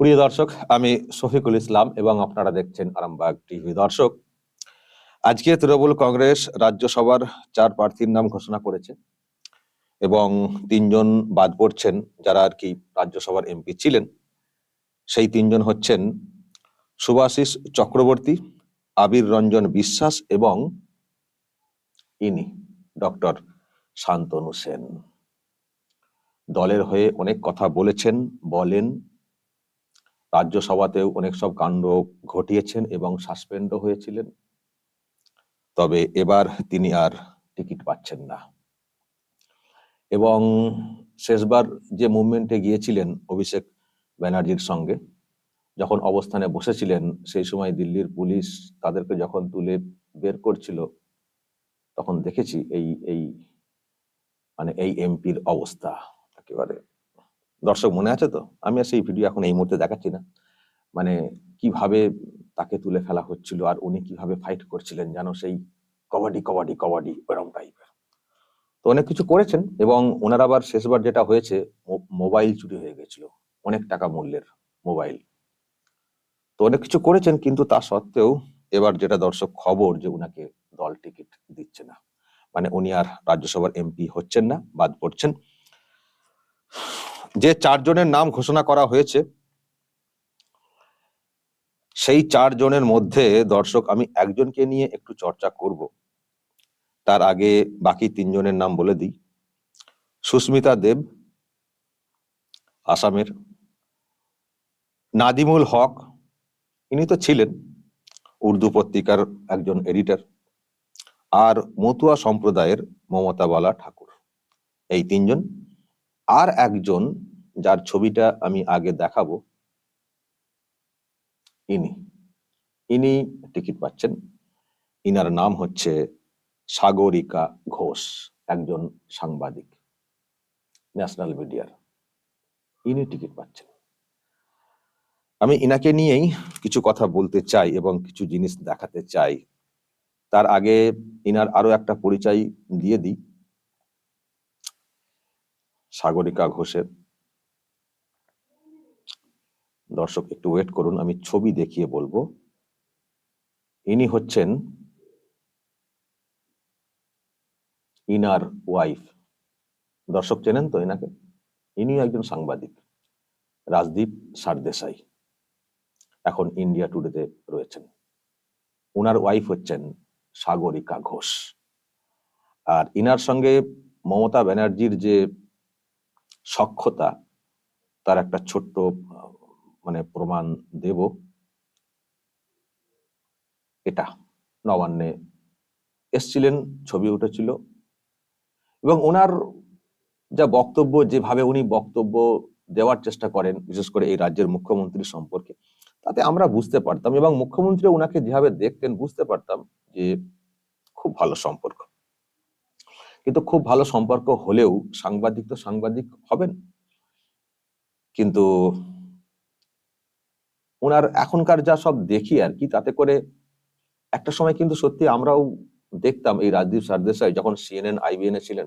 প্রিয় দর্শক, আমি শফিকুল ইসলাম এবং আপনারা দেখছেন আরামবাগ টিভি। দর্শক, আজকে তৃণমূল কংগ্রেস রাজ্যসভার চার প্রার্থীর নাম ঘোষণা করেছে এবং তিনজন বাদ পড়ছেন যারা আর কি রাজ্যসভার এমপি ছিলেন। সেই তিনজন হচ্ছেন সুভাষিস চক্রবর্তী, আবির রঞ্জন বিশ্বাস এবং ইনি, ডক্টর শান্তনু সেন। দলের হয়ে অনেক কথা বলেছেন, বলেন রাজ্যসভাতেও অনেক সব কাণ্ড ঘটিয়েছেন এবং সাসপেন্ডও হয়েছিলেন। তবে এবার তিনি আর টিকিট পাচ্ছেন না। এবং শেষবার যে মুভমেন্টে গিয়েছিলেন অভিষেক ব্যানার্জির সঙ্গে, যখন অবস্থানে বসেছিলেন, সেই সময় দিল্লির পুলিশ তাদেরকে যখন তুলে বের করছিল, তখন দেখেছি এই এই মানে এই এমপির অবস্থা একেবারে। দর্শক মনে আছে তো? আমি আর সেই ভিডিও এখন এই মুহূর্তে দেখাচ্ছি না। মানে কীভাবে তাকে তুলে ফেলা হচ্ছিল আর উনি কীভাবে ফাইট করছিলেন যেন সেই কবাডি কবাডি কবাডি ওরম টাইপের তো অনেক কিছু করেছেন এবং ওনার আবার শেষবার যেটা হয়েছে মোবাইল চুরি হয়ে গেছিল। অনেক টাকা মূল্যের মোবাইল। তো অনেক কিছু করেছেন কিন্তু তা সত্ত্বেও এবার যেটা দর্শক খবর যে উনাকে দল টিকিট দিচ্ছে না। মানে উনি আর রাজ্যসভার এমপি হচ্ছেন না, বাদ পড়ছেন। যে চারজনের নাম ঘোষণা করা হয়েছে, সেই চারজনের মধ্যে দর্শক আমি একজনকে নিয়ে একটু চর্চা করব। তার আগে বাকি তিনজনের নাম বলে দিই। সুস্মিতা দেব, আসামের। নাদিমুল হক, ইনি তো ছিলেন উর্দু পত্রিকার একজন এডিটর। আর মতুয়া সম্প্রদায়ের মমতা বালা ঠাকুর, এই তিনজন। আর একজন যার ছবিটা আমি আগে দেখাবো, ইনি। ইনি টিকিট পাচ্ছেন। ইনার নাম হচ্ছে সাগরিকা ঘোষ, একজন সাংবাদিক, ন্যাশনাল মিডিয়ার। ইনি টিকিট পাচ্ছেন। আমি ইনাকে নিয়েই কিছু কথা বলতে চাই এবং কিছু জিনিস দেখাতে চাই। তার আগে ইনার আরও একটা পরিচয় দিয়ে দিই। সাগরিকা ঘোষের। দর্শক, একটু ওয়েট করুন, আমি ছবি দেখিয়ে বলব। ইনি হচ্ছেন ইনার ওয়াইফ দর্শক চেনেন তো এনাকে? ইনিও একজন সাংবাদিক, রাজদীপ সারদেশাই। এখন ইন্ডিয়া টুডেতে রয়েছেন। ওনার ওয়াইফ হচ্ছেন সাগরিকা ঘোষ। আর ইনার সঙ্গে মমতা ব্যানার্জির যে সক্ষতা তার একটা ছোট্ট মানে প্রমাণ দেব। এটা নবান্নে এসছিলেন, ছবি উঠেছিল এবং ওনার যা বক্তব্য, যেভাবে উনি বক্তব্য দেওয়ার চেষ্টা করেন, বিশেষ করে এই রাজ্যের মুখ্যমন্ত্রী সম্পর্কে, তাতে আমরা বুঝতে পারতাম এবং মুখ্যমন্ত্রী ওনাকে যেভাবে দেখতেন, বুঝতে পারতাম যে খুব ভালো সম্পর্ক। কিন্তু খুব ভালো সম্পর্ক হলেও সাংবাদিক তো সাংবাদিক হবেন। কিন্তু ওনার এখনকার যা সব দেখি আর কি, তাতে করে একটা সময় কিন্তু সত্যি আমরাও দেখতাম এই রাজদীপ সারদেশাই যখন সিএনএন আইবিএন এ ছিলেন,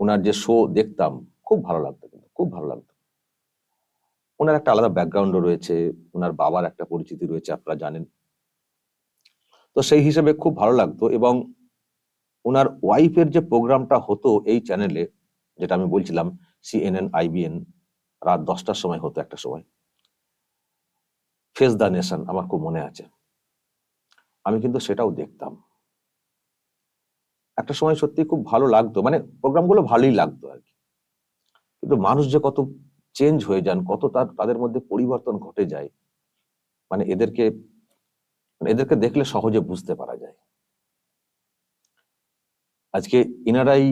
ওনার যে শো দেখতাম, খুব ভালো লাগতো কিন্তু, খুব ভালো লাগতো। ওনার একটা আলাদা ব্যাকগ্রাউন্ডও রয়েছে, ওনার বাবার একটা পরিচিতি রয়েছে, আপনারা জানেন। তো সেই হিসেবে খুব ভালো লাগতো এবং ওনার ওয়াইফের যে প্রোগ্রামটা হতো এই চ্যানেলে, যেটা আমি বলছিলাম সিএনএন আইবিএন রাত দশটার সময় হতো একটা সময়। ফেস দ্য নেশন আমার খুব মনে আছে। আমি কিন্তু সেটাও দেখতাম। একটা সময় সত্যি খুব ভালো লাগতো মানে প্রোগ্রামগুলো ভালোই লাগতো আর কি। কিন্তু মানুষ যে কত চেঞ্জ হয়ে যান, কত তার, তাদের মধ্যে পরিবর্তন ঘটে যায় মানে এদেরকে মানে এদেরকে দেখলে সহজে বুঝতে পারা যায়। আজকে ইনারাই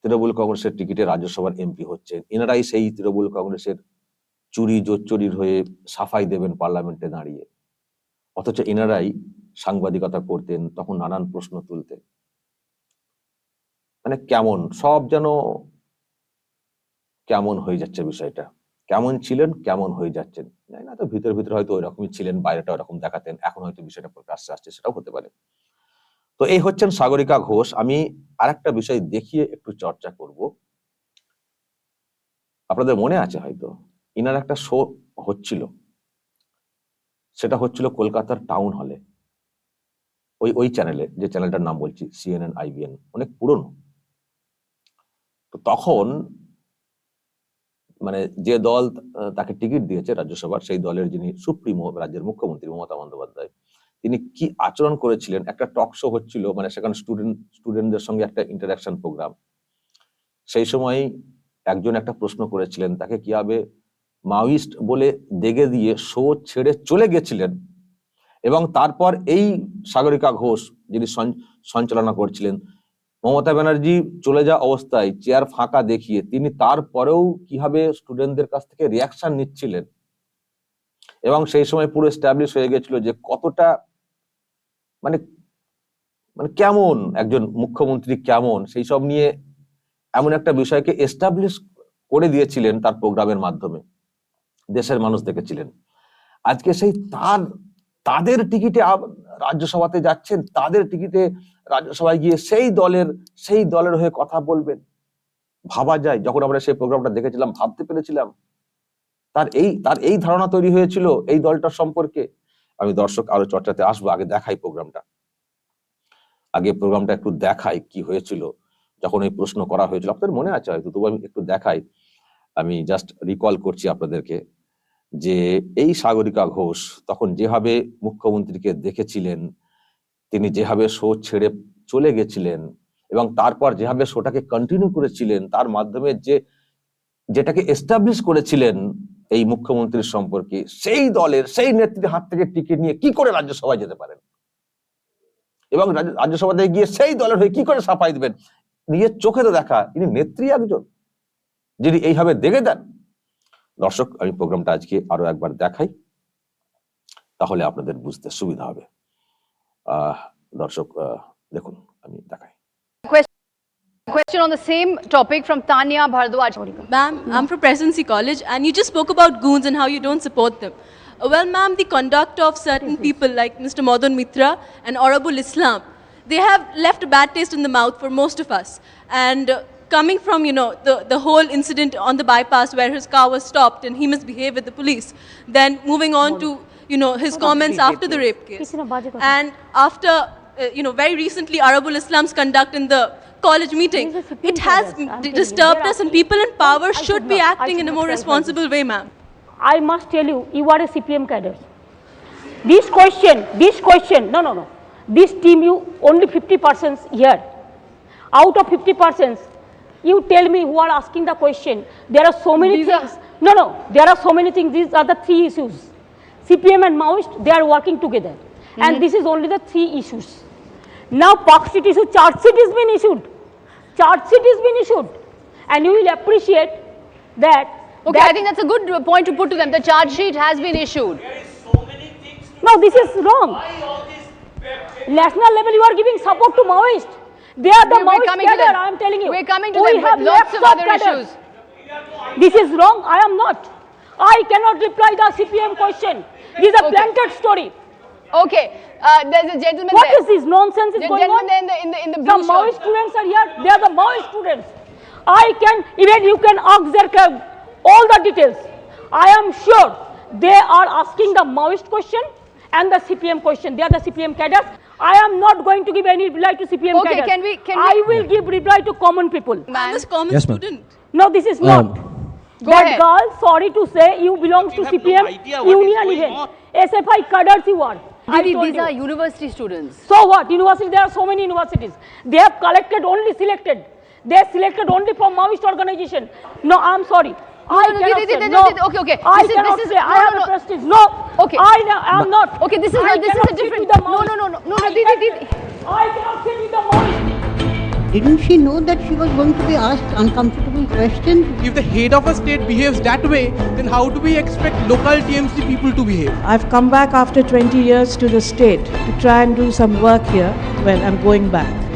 তৃণমূল কংগ্রেসের টিকিটে রাজ্যসভার এমপি হচ্ছেন। ইনারাই সেই তৃণমূল কংগ্রেসের চুরি জোচ্চুরির হয়ে সাফাই দেবেন পার্লামেন্টে দাঁড়িয়ে। অথচ ইনারাই সাংবাদিকতা করতেন, তখন নানান প্রশ্ন তুলতেন। মানে কেমন, সব যেন কেমন হয়ে যাচ্ছে বিষয়টা। কেমন ছিলেন, কেমন হয়ে যাচ্ছেন, জানি না, তো ভিতরে ভিতরে হয়তো ওই রকমই ছিলেন, বাইরেটা ওরকম দেখাতেন, এখন হয়তো বিষয়টা প্রকাশ্যে আসছে, সেটাও হতে পারে। তো এই হচ্ছেন সাগরিকা ঘোষ। আমি আরেকটা বিষয় দেখিয়ে একটু চর্চা করব। আপনাদের মনে আছে হয়তো, ইনার একটা শো হচ্ছিল। সেটা হচ্ছিল কলকাতার টাউন হলে। ওই ওই চ্যানেলে যে চ্যানেলটার নাম বলছি সিএনএন আইবিএন অনেক পুরনো। তো তখন মানে যে দল তাকে টিকিট দিয়েছে রাজ্যসভার, সেই দলের যিনি সুপ্রিমো, রাজ্যের মুখ্যমন্ত্রী মমতা বন্দ্যোপাধ্যায় তিনি কি আচরণ করেছিলেন? একটা টক শো হচ্ছিল মানে সেখানে স্টুডেন্ট স্টুডেন্টদের সঙ্গে একটা ইন্টারাকশন প্রোগ্রাম সেই সময় একজন একটা প্রশ্ন করেছিলেন, তাকে কীভাবে মাওয়িস্ট বলে দেগে দিয়ে শো ছেড়ে চলে গেছিলেন? এবং তারপর এই সাগরিকা ঘোষ যিনি সঞ্চ- সঞ্চালনা করছিলেন, মমতা ব্যানার্জি চলে যাওয়া অবস্থায় চেয়ার ফাঁকা দেখিয়ে তিনি তারপরেও কীভাবে স্টুডেন্টদের কাছ থেকে রিয়াকশন নিচ্ছিলেন? এবং সেই সময় পুরো এস্টাবলিশ হয়ে গেছিল যে কতটা মানে মানে কেমন একজন মুখ্যমন্ত্রী কেমন? সেই সব নিয়ে এমন একটা বিষয়কে এস্টাবলিশ করে দিয়েছিলেন তার প্রোগ্রামের মাধ্যমে। দেশের মানুষ দেখেছিলেন। আজকে সেই তার, তাদের টিকিটে রাজ্যসভাতে যাচ্ছেন, তাদের টিকিটে রাজ্যসভায় গিয়ে সেই দলের সেই দলের হয়ে কথা বলবেন। ভাবা যায়, যখন আমরা সেই প্রোগ্রামটা দেখেছিলাম, ভাবতে পেরেছিলাম। তার এই তার এই ধারণা তৈরি হয়েছিল এই দলটার সম্পর্কে। আমি দর্শক আরও চর্চাতে আসব আগে দেখাই প্রোগ্রামটা। আগে প্রোগ্রামটা একটু দেখাই কি হয়েছিল যখন এই প্রশ্ন করা হয়েছিল। আপনাদের মনে আছে হয়তো তবু আমি একটু দেখাই। আমি জাস্ট রিকল করছি আপনাদেরকে যে এই সাগরিকা ঘোষ তখন যেভাবে মুখ্যমন্ত্রীকে দেখেছিলেন তিনি যেভাবে শো ছেড়ে চলে গেছিলেন এবং তারপর যেভাবে শোটাকে কন্টিনিউ করেছিলেন তার মাধ্যমে যে যেটাকে এস্টাবলিশ করেছিলেন এই মুখ্যমন্ত্রীর সম্পর্কে, সেই দলের, সেই নেত্রীর হাত থেকে টিকিট নিয়ে কি করে রাজ্যসভায় যেতে পারেন? এবং রাজ্যসভাতে গিয়ে সেই দলের হয়ে কি করে সাফাই দিবেন? নিজের চোখে তো দেখা, ইনি নেত্রী একজন, যিনি এইভাবে দেখে দেন। দর্শক, আমি প্রোগ্রামটা আজকে আরও একবার দেখাই, তাহলে আপনাদের বুঝতে সুবিধা হবে। আহ, দর্শক দেখুন, আমি দেখাই। Question on the same topic from Tanya Bhardwaj. Ma'am. I'm from Presidency College and you just spoke about goons and how you don't support them. Uh, well, ma'am, the conduct of certain people like Mr. Madan Mitra and Arabul Islam, they have left a bad taste in the mouth for most of us. And uh, coming from, you know, the, the whole incident on the bypass where his car was stopped and he misbehaved with the police, then moving on to, you know, his comments after the rape case. And after, uh, you know, very recently Arabul Islam's conduct in the college meeting, These are supreme it has leaders, I'm d- telling you. disturbed us, and people in power should be acting in a more responsible way, ma'am. I must tell you, you are a CPM cadre. This question, this question, no, no, no. This team, you only 50 persons here. Out of 50 persons, you tell me who are asking the question. There are so many These are- things. No, no, there are so many things. These are the three issues. CPM and Maoist, they are working together. And mm-hmm. this is only the three issues. Now, Park Street issue, charge sheet has been issued. Charge sheet has been issued. And you will appreciate that. Okay, that I think that's a good point to put to them. The charge sheet has been issued. No, this is wrong. National level, you are giving support to Maoist. They are the We- we're Maoist coming to cadre, them. I am telling you. We're coming to we them have with lots left of other cadres. issues. This is wrong. I am not. I cannot reply the CPM question. This is a Okay. planted story. Okay, uh, there's a gentleman What there. is this nonsense is The going on? in the, in the, in the The blue Maoist shirt. students are here. They are the Maoist students. I can, even you can ask their, all the details. I am sure they are asking the Maoist question and the CPM question. They are the CPM cadres. I am not going to give any reply to CPM Okay, cadres. can we- can I we- will give reply to common people. I'm just common Yes, ma'am. student. No, this is Um, not. Go that ahead. girl, sorry to say, you belongs to You have no CPM idea what is union going even. on. SFI cadres you are. I told these you. are university students. So what? University, there are so many universities. They have collected only selected. They are selected only from Maoist organization. No, I'm sorry. I no, no, cannot Didi, say. No. Okay, okay. I This is- cannot this is- say. no, I have no, prestige. No. Okay. I, am not. Okay, this is I a- this is a different- no, no, no, no, no, no, I Didi, Didi. I cannot sit with the Maoist. Didn't she know that she was going to be asked uncomfortable questions? If the head of a state behaves that way, then how do we expect local TMC people to behave? I've come back after 20 years to the state to try and do some work here. Well, I'm going back.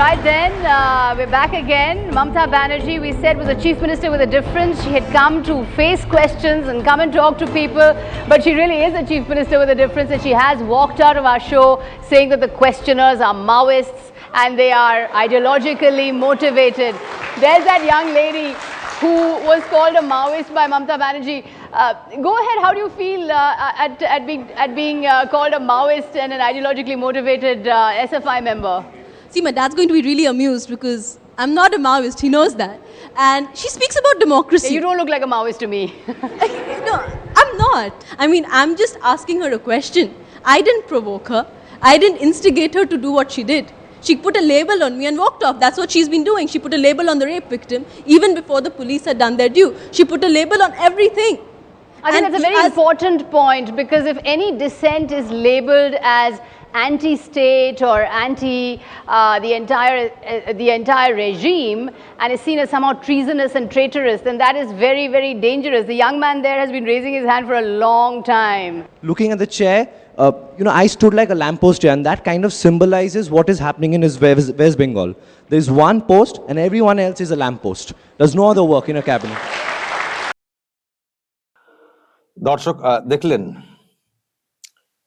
Right then, uh, we're back again. Mamta Banerjee, we said, was a chief minister with a difference. She had come to face questions and come and talk to people, but she really is a chief minister with a difference, and she has walked out of our show saying that the questioners are Maoists and they are ideologically motivated. There's that young lady who was called a Maoist by Mamta Banerjee. Uh, go ahead, how do you feel uh, at, at being, at being uh, called a Maoist and an ideologically motivated uh, SFI member? See, my dad's going to be really amused because I'm not a Maoist, he knows that. And she speaks about democracy. You don't look like a Maoist to me. no, I'm not. I mean, I'm just asking her a question. I didn't provoke her. I didn't instigate her to do what she did. She put a label on me and walked off. That's what she's been doing. She put a label on the rape victim even before the police had done their due. She put a label on everything. I think And that's a very important point because if any dissent is labeled as anti-state or anti uh, the entire uh, the entire regime and is seen as somehow treasonous and traitorous, then that is very very dangerous. The young man there has been raising his hand for a long time. looking at the chair, uh, you know, I stood like a lamppost here, and that kind of symbolizes what is happening in his West, West Bengal. There's one post, and everyone else is a lamppost. There's no other work in a cabinet. দর্শক দেখলেন,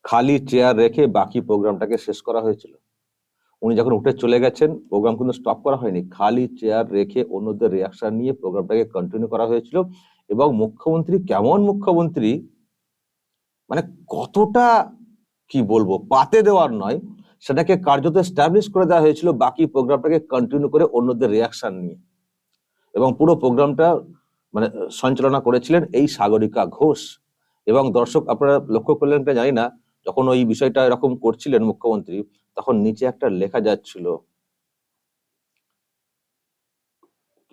খালি chair রেখে বাকি প্রোগ্রামটাকে শেষ করা হয়েছিল। উনি যখন উঠে চলে গেছেন প্রোগ্রাম কিন্তু স্টপ করা হয়নি। খালি চেয়ার রেখে অন্যদের রিয়াকশন নিয়ে প্রোগ্রামটাকে কন্টিনিউ করা হয়েছিল এবং মুখ্যমন্ত্রী, কেমন মুখ্যমন্ত্রী মানে কতটা, কি বলব, পাতে দেওয়ার নয়, সেটাকে কার্যত এস্টাবলিশ করে দেওয়া হয়েছিল বাকি প্রোগ্রামটাকে কন্টিনিউ করে অন্যদের রিয়াকশন নিয়ে। এবং পুরো প্রোগ্রামটা মানে সঞ্চালনা করেছিলেন এই সাগরিকা ঘোষ। এবং দর্শক আপনারা লক্ষ্য করলেন কিনা জানি না, যখন ওই বিষয়টা এরকম করছিলেন মুখ্যমন্ত্রী, তখন নিচে একটা লেখা যাচ্ছিল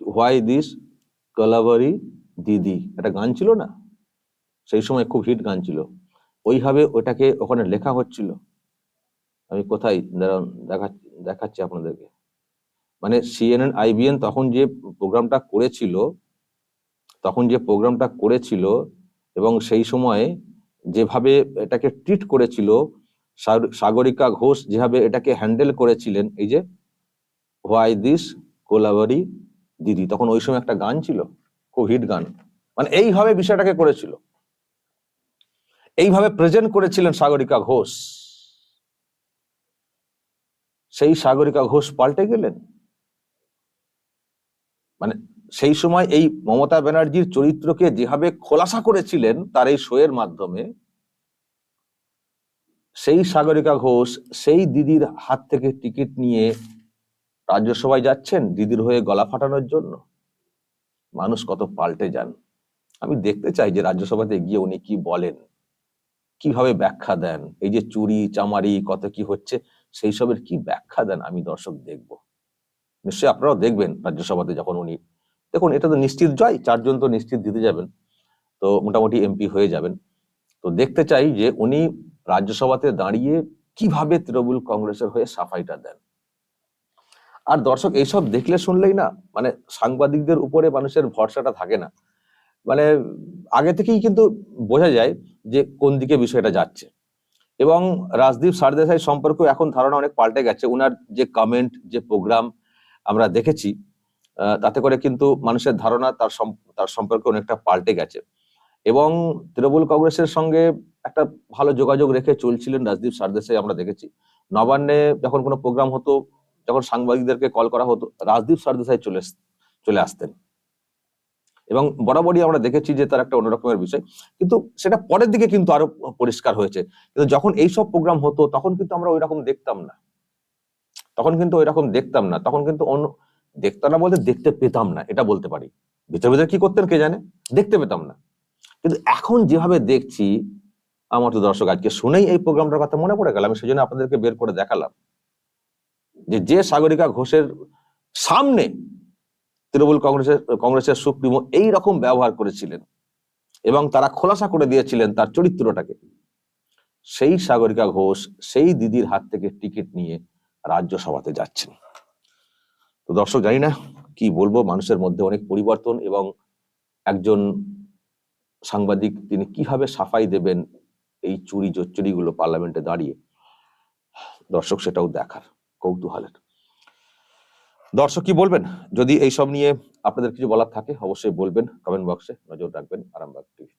হোয়াই দিস কলাবারি দিদি একটা গান ছিল না? সেই সময় খুব হিট গান ছিল। ওইভাবে ওটাকে ওখানে লেখা হচ্ছিল। আমি কোথায় দেখাচ্ছি আপনাদেরকে। মানে সিএনএন আইবিএন তখন যে প্রোগ্রামটা করেছিল, তখন যে প্রোগ্রামটা করেছিল এবং সেই সময়ে যেভাবে এটাকে ট্রিট করেছিল, সাগ- সাগরিকা ঘোষ যেভাবে এটাকে হ্যান্ডেল করেছিলেন, এই যে হোয়াই দিস কোলাবারি দিদি, তখন ওই সময় একটা গান ছিল খুব হিট গান মানে এইভাবে বিষয়টাকে করেছিল। এইভাবে প্রেজেন্ট করেছিলেন সাগরিকা ঘোষ। সেই সাগরিকা ঘোষ পাল্টে গেলেন? মানে সেই সময় এই মমতা ব্যানার্জির চরিত্রকে যেভাবে খোলাসা করেছিলেন তার এই শোয়ের মাধ্যমে, সেই সাগরিকা ঘোষ, সেই দিদির হাত থেকে টিকিট নিয়ে রাজ্যসভায় যাচ্ছেন দিদির হয়ে গলা ফাটানোর জন্য। মানুষ কত পাল্টে যান। আমি দেখতে চাই যে রাজ্যসভাতে গিয়ে উনি কি বলেন, কীভাবে ব্যাখ্যা দেন, এই যে চুরি, চামারি, কত কি হচ্ছে, সেই সবের কি ব্যাখ্যা দেন আমি দর্শক দেখব। নিশ্চয়ই আপনারাও দেখবেন রাজ্যসভাতে যখন উনি দেখুন, এটা তো নিশ্চিত জয়, চারজন তো নিশ্চিত দিতে যাবেন। তো মোটামুটি এমপি হয়ে যাবেন। তো দেখতে চাই যে উনি রাজ্যসভাতে দাঁড়িয়ে কীভাবে তৃণমূল কংগ্রেসের হয়ে সাফাইটা দেন। আর দর্শক, এইসব দেখলে শুনলেই না মানে সাংবাদিকদের উপরে মানুষের ভরসাটা থাকে না। মানে আগে থেকেই কিন্তু বোঝা যায় যে কোন দিকে বিষয়টা যাচ্ছে। এবং রাজদীপ সারদেশাই সম্পর্কে এখন ধারণা অনেক পাল্টে গেছে। উনার যে কমেন্ট যে প্রোগ্রাম আমরা দেখেছি তাতে করে কিন্তু মানুষের ধারণা তার তার সম্পর্কে অনেকটা পাল্টে গেছে। এবং তৃণমূল কংগ্রেসের সঙ্গে একটা ভালো যোগাযোগ রেখে চলছিলেন রাজদীপ সারদেশাই আমরা দেখেছি। নবান্নে যখন কোনো প্রোগ্রাম হতো, যখন সাংবাদিকদেরকে কল করা হতো, রাজদীপ সারদেশাই চলে চলে আসতেন। এবং বরাবরই আমরা দেখেছি যে তার একটা অন্যরকমের বিষয়। কিন্তু সেটা পরের দিকে কিন্তু আরও পরিষ্কার হয়েছে। কিন্তু যখন এইসব প্রোগ্রাম হতো, তখন কিন্তু আমরা ওই রকম দেখতাম না। তখন কিন্তু ওই রকম দেখতাম না। তখন কিন্তু অন্য দেখতাম না বলতে দেখতে পেতাম না, এটা বলতে পারি। ভিতরে ভিতরে কি করতেন কে জানে? দেখতে পেতাম না। কিন্তু এখন যেভাবে দেখছি, আমার তো দর্শক আজকে শুনেই এই প্রোগ্রামটার কথা মনে পড়ে গেল। আমি সেই জন্য আপনাদেরকে বের করে দেখালাম। যে যে সাগরিকা ঘোষের সামনে তৃণমূল কংগ্রেসের কংগ্রেসের সুপ্রিমো এই রকম ব্যবহার করেছিলেন এবং তারা খোলাসা করে দিয়েছিলেন তার চরিত্রটাকে। সেই সাগরিকা ঘোষ, সেই দিদির হাত থেকে টিকিট নিয়ে রাজ্যসভাতে যাচ্ছেন। তো দর্শক, জানি না কি বলব, মানুষের মধ্যে অনেক পরিবর্তন এবং একজন সাংবাদিক তিনি কীভাবে সাফাই দেবেন এই চুরি জোচ্চুরি গুলো পার্লামেন্টে দাঁড়িয়ে? দর্শক, সেটাও দেখার কৌতূহলের। দর্শক, কি বলবেন? যদি এইসব নিয়ে আপনাদের কিছু বলার থাকে, অবশ্যই বলবেন কমেন্ট বক্সে নজর রাখবেন, আরামবাগ টিভি